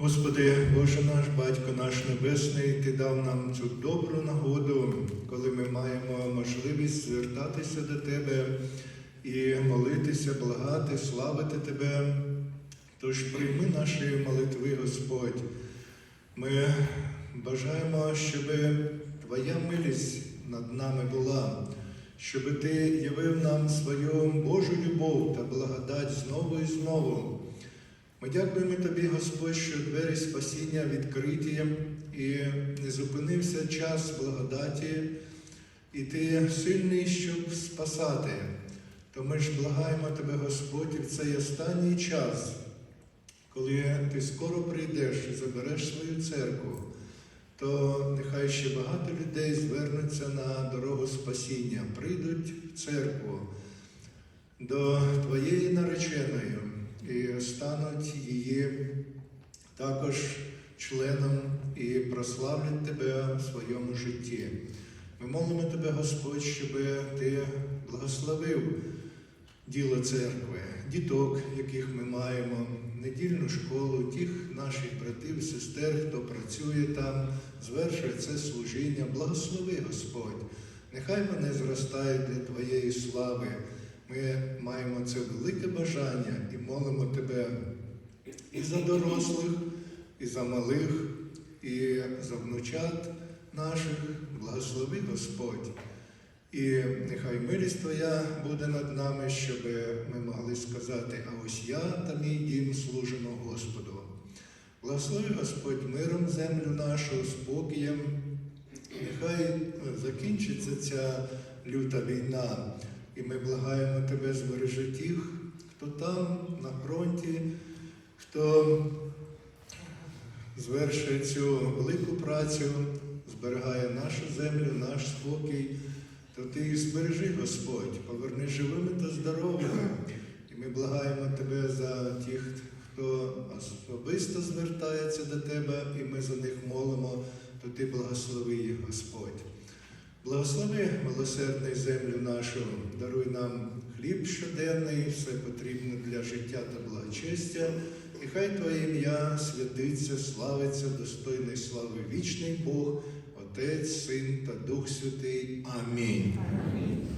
Господи, Боже наш, Батько наш Небесний, Ти дав нам цю добру нагоду, коли ми маємо можливість звертатися до Тебе і молитися, благати, славити Тебе. Тож прийми наші молитви, Господь. Ми бажаємо, щоб Твоя милість над нами була, щоб Ти явив нам свою Божу любов та благодать знову і знову. Ми дякуємо Тобі, Господь, що двері спасіння відкриті і не зупинився час благодаті, і Ти сильний, щоб спасати. То ми ж благаємо Тебе, Господь, в цей останній час, коли Ти скоро прийдеш і забереш свою церкву, то нехай ще багато людей звернуться на дорогу спасіння, прийдуть в церкву до Твоєї нареченої і стануть її також членом і прославлять Тебе в своєму житті. Ми молимо Тебе, Господь, щоб Ти благословив діло церкви, діток, яких ми маємо, недільну школу, тих наших братів сестер, хто працює там, звершує це служіння. Благослови, Господь. Нехай вони зростають для Твоєї слави. Ми маємо це велике бажання і молимо Тебе і за дорослих, і за малих, і за внучат наших. Благослови Господь. І нехай милість Твоя буде над нами, щоб ми могли сказати, а ось я та мій дім служимо Господу. Благослови Господь миром землю нашу, спокієм. Нехай закінчиться ця люта війна, і ми благаємо Тебе збережи тих, хто там, на фронті, хто звершує цю велику працю, зберігає нашу землю, наш спокій, то ти збережи, Господь, поверни живими та здоровими. І ми благаємо Тебе за тих, хто особисто звертається до Тебе, і ми за них молимо, то Ти благослови їх, Господь. Благослови милосердний землю нашу, даруй нам хліб щоденний, все потрібне для життя та благочестя. І хай Твоє ім'я святиться, славиться, достойний слави вічний Бог, Отець, Син та Дух Святий. Амінь. Амінь.